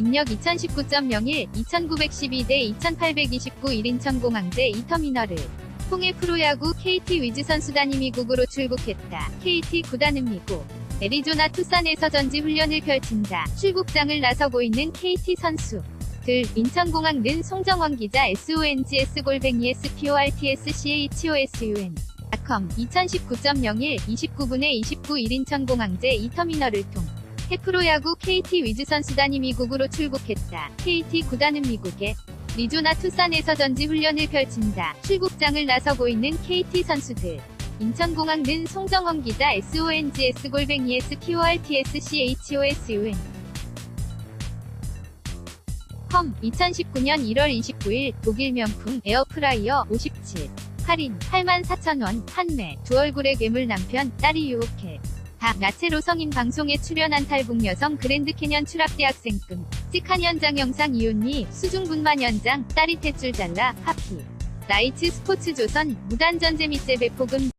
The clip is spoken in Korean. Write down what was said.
입력 2019.01, 2912대 2829 1인천 공항제 2터미널을 통해 프로야구 KT 위즈 선수단이 미국으로 출국했다. KT 구단은 미국 애리조나 투싼에서 전지 훈련을 펼친다. 출국장을 나서고 있는 KT 선수. 들 인천공항 는 송정원 기자 SONGS 골뱅이 SPORTSCHOSUN 닷컴 2019.01 29분에 29 1인천공항제 2터미널을 통 해 프로야구 KT 위즈 선수단이 미국으로 출국했다. KT 구단은 미국의 리조나 투싼에서 전지 훈련을 펼친다. 출국장을 나서고 있는 KT 선수들. 인천공항 는 송정원 기자 SONGS 골뱅이 SPORTSCHOSUN 컴 2019년 1월 29일 독일 명품 에어프라이어 57 할인 84,000원 판매 두 얼굴의 괴물 남편 딸이 유혹해 다 나체로 성인 방송에 출연한 탈북 여성 그랜드 캐년 추락대학생금 찍한 현장 영상 이웃니 수중분만 현장 딸이 탯줄 잘라 하피. 나이츠 스포츠 조선 무단전재 밑재 배포금